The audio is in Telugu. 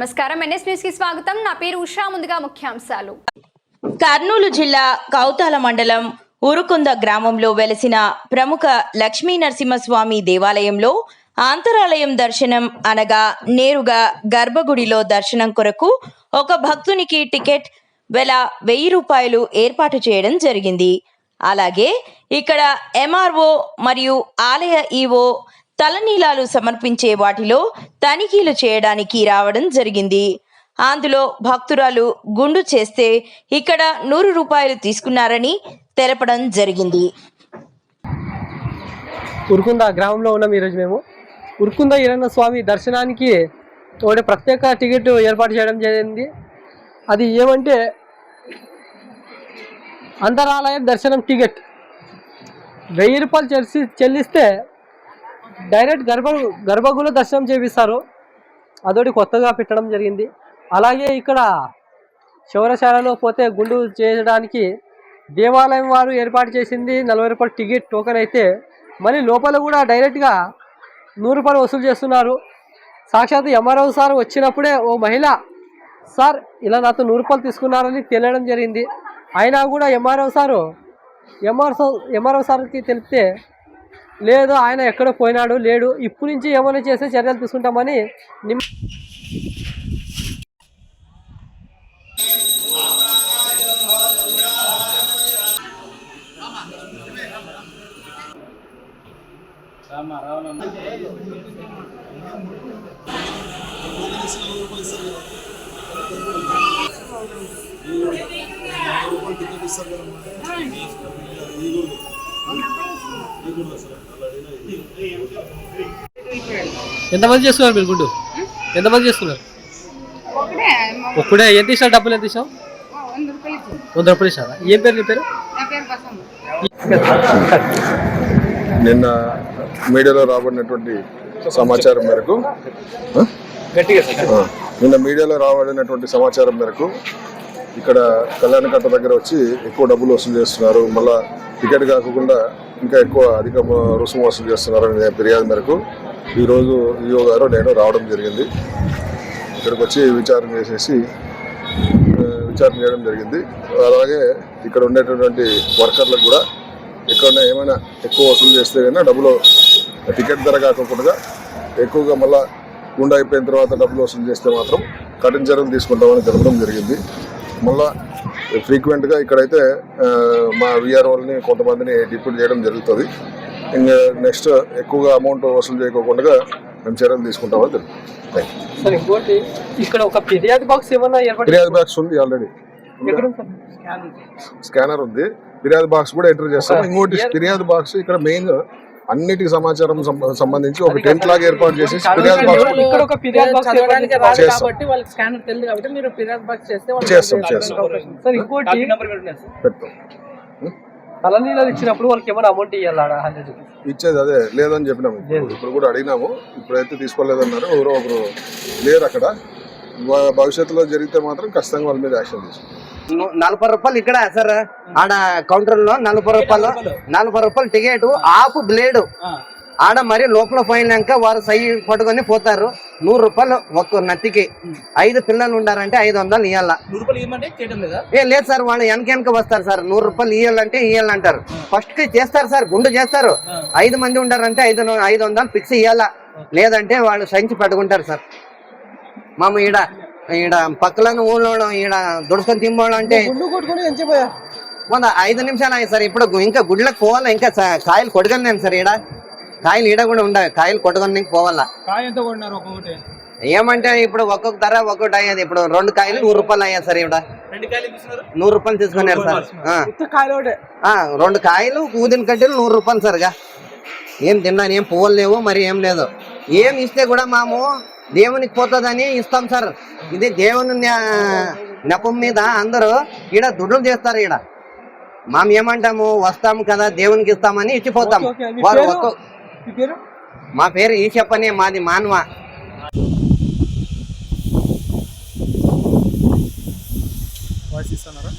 నమస్కారం. ఎన్ఎస్ న్యూస్కి స్వాగతం. నా పేరు ఉషా. ముందుగా ముఖ్యాంశాలు. కర్నూలు జిల్లా కౌతాల మండలం ఉరుకుంద గ్రామంలో వెలసిన ప్రముఖ లక్ష్మీ నరసింహస్వామి దేవాలయంలో ఆంతరాలయం దర్శనం అనగా నేరుగా గర్భగుడిలో దర్శనం కొరకు ఒక భక్తునికి టికెట్ వెల వెయ్యి రూపాయలు ఏర్పాటు చేయడం జరిగింది. అలాగే ఇక్కడ ఎంఆర్ఓ మరియు ఆలయ ఈవో తలనీలాలు సమర్పించే వాటిలో తనిఖీలు చేయడానికి రావడం జరిగింది. అందులో భక్తురాలు గుండు చేస్తే ఇక్కడ నూరు రూపాయలు తీసుకున్నారని తెలపడం జరిగింది. ఉరుకుంద గ్రామంలో ఉన్నాం ఈరోజు మేము. ఉరుకుంద ఈరన్న స్వామి దర్శనానికి ఒకటి ప్రత్యేక టికెట్ ఏర్పాటు చేయడం జరిగింది. అది ఏమంటే అంతరాలయం దర్శనం టికెట్. వెయ్యి రూపాయలు చెల్లి చెల్లిస్తే డైరెక్ట్ గర్భ గర్భగుల దర్శనం చేపిస్తారు. అదొకటి కొత్తగా పెట్టడం జరిగింది. అలాగే ఇక్కడ శౌరశాలలో పోతే గుండు చేయడానికి దేవాలయం వారు ఏర్పాటు చేసింది. నలభై రూపాయల టికెట్ టోకెన్ అయితే మళ్ళీ లోపల కూడా డైరెక్ట్గా నూరు రూపాయలు వసూలు చేస్తున్నారు. సాక్షాత్ ఎంఆర్ఓ సార్ వచ్చినప్పుడే ఓ మహిళ సార్ ఇలా నాతో నూరు రూపాయలు తీసుకున్నారని తెలియడం జరిగింది. అయినా కూడా ఎంఆర్ఓ సారు ఎంఆర్ఓ ఎంఆర్ఓ సార్కి తెలిపితే లేదు ఆయన ఎక్కడ పోయినాడు లేడు. ఇప్పుడు నుంచి ఏమైనా చేస్తే చర్యలు తీసుకుంటామని నిమ్ ఎంతమంది చేస్తున్నారు మీరు గుడ్డు ఎంతమంది చేస్తున్నారు ఒకటే ఒక్కడే ఎంత ఇష్టం డబ్బులు ఎంత ఇష్టం వంద రూపాయలు ఇష్టం ఏం పేరు నీ పేరు? నా పేరు బసమ్మ. నిన్న మీడియాలో రాబడినటువంటి సమాచారం మేరకు. నిన్న మీడియాలో రాబడినటువంటి సమాచారం మేరకు ఇక్కడ కళ్యాణకట్ట దగ్గర వచ్చి ఎక్కువ డబ్బులు వసూలు చేస్తున్నారు. మళ్ళా టికెట్ కాకుండా ఇంకా ఎక్కువ అధిక రుసుము వసూలు చేస్తున్నారు ఫిర్యాదు మేరకు ఈరోజు ఈఓ గారు నేను రావడం జరిగింది. ఇక్కడికి వచ్చి విచారణ చేసేసి విచారణ చేయడం జరిగింది. అలాగే ఇక్కడ ఉండేటటువంటి వర్కర్లకు కూడా ఎక్కడన్నా ఏమైనా ఎక్కువ వసూలు చేస్తే కన్నా డబ్బులు టికెట్ ధర కాకుండా ఎక్కువగా మళ్ళా గుండా అయిపోయిన తర్వాత డబ్బులు వసూలు చేస్తే మాత్రం కఠిన చర్యలు తీసుకుంటామని తెలపడం జరిగింది. మళ్ళీ ఫ్రీక్వెంట్గా ఇక్కడైతే ఆ, మా విఆర్ వాళ్ళని కొంతమందిని డిప్యూట్ చేయడం జరుగుతుంది. ఇంకా నెక్స్ట్ ఎక్కువగా అమౌంట్ వసూలు చేయకోకుండా మేము చర్యలు తీసుకుంటామని ఇక్కడ ఒక ఫిర్యాదు బాక్స్ ఏమన్నా ఏర్పాటు ఫిర్యాదు బాక్స్ ఉంది ఆల్రెడీ? స్కానర్ ఉంది. ఫిర్యాదు బాక్స్ కూడా ఎంటర్ చేస్తాం. ఇంకోటి ఫిర్యాదు బాక్స్ ఇక్కడ మెయిన్ అన్నిటికి సమాచారం సంబ- సంబంధించి ఒక టెంట్ లాగా ఏర్పాటు చేసి ఫిర్యాదు బాక్స్ చేస్తాం. కాబట్టి వాళ్ళకి స్కానర్ తెలియదు కాబట్టి మీరు ఫిర్యాదు బాక్స్ చేస్తే తలనీళ్ళు ఇచ్చినప్పుడు వాళ్ళకి ఏమైనా అమౌంట్ ఇవ్వాలి ఆడ హండ్రెడ్ రూపీస్ ఇచ్చేది అదే లేదని చెప్పినాము ఇప్పుడు. కూడా అడిగినాము. ఇప్పుడైతే తీసుకోలేదన్నారు. ఎవరో ఒకరు లేరు అక్కడ. భవిష్యత్తులో జరిగితే మాత్రం ఖచ్చితంగా వాళ్ళ మీద యాక్షన్ తీసుకుంటాం. ను- నలభై రూపాయలు ఇక్కడ సార్ ఆడ కౌంటర్లో నలభై రూపాయలు. నలభై రూపాయలు టికెట్ ఆఫ్ బ్లేడ్. ఆడ మరి లోపల పోయినాక వారు సై పట్టుకొని పోతారు. నూరు రూపాయలు ఒక్క నత్తికి. ఐదు పిల్లలు ఉండారంటే ఐదు వందలు ఇవ్వాల ఏ లేదు సార్ వాళ్ళు వెనక వెనక వస్తారు సార్. నూరు రూపాయలు ఇవ్వాలంటే ఇవ్వాలంటారు ఫస్ట్కి చేస్తారు సార్ గుండు చేస్తారు. ఐదు మంది ఉండారంటే ఐదు ఐదు వందలు ఫిక్స్ ఇవ్వాలా లేదంటే వాళ్ళు సంచి పెట్టుకుంటారు సార్. మామ ఈడ ఈడ పక్కలను ఊళ్ళో ఈడ దుడుసుకొని తింబోళ్ళు అంటే మొన్న ఐదు నిమిషాలు అయ్యి సార్. ఇప్పుడు ఇంకా గుడ్లకు పోవాలా? ఇంకా కాయలు కొట్టుకొని సార్ ఈడ. కాయలు ఈడ కూడా ఉండవు కాయలు కొట్టుకొని పోవాలా. కాయ ఎంత కొన్నారు ఒక్కొక్కటి? ఏమంటే ఇప్పుడు ఒక్కొక్క ధర ఒక్కొక్కటి అయ్యేది. ఇప్పుడు రెండు కాయలు నూరు రూపాయలు అయ్యాయి సార్ ఈడ. రెండు కాయలు తీసుకున్నారు? నూరు రూపాయలు తీసుకున్నారు సార్. ఆ. కాయలు ఒకటే. ఆ, రెండు కాయలు ఊదిన కడ్డీలు నూరు రూపాయలు సరిగా ఏం తిన్నాను ఏం పువ్వులు లేవు మరి ఏం లేదు. ఏం ఇస్తే కూడా మాము దేవునికి పోతుందని ఇస్తాం సార్. ఇది దేవుని నెపం మీద అందరూ ఈడ దుడ్లు చేస్తారు ఈడ. మాము ఏమంటాము? వస్తాము కదా దేవునికి ఇస్తామని ఇచ్చిపోతాం. వారు మీ పేరు? మా పేరు ఈ చెప్పని మాది మానవ. వాయిస్ ఇస్తున్నారా?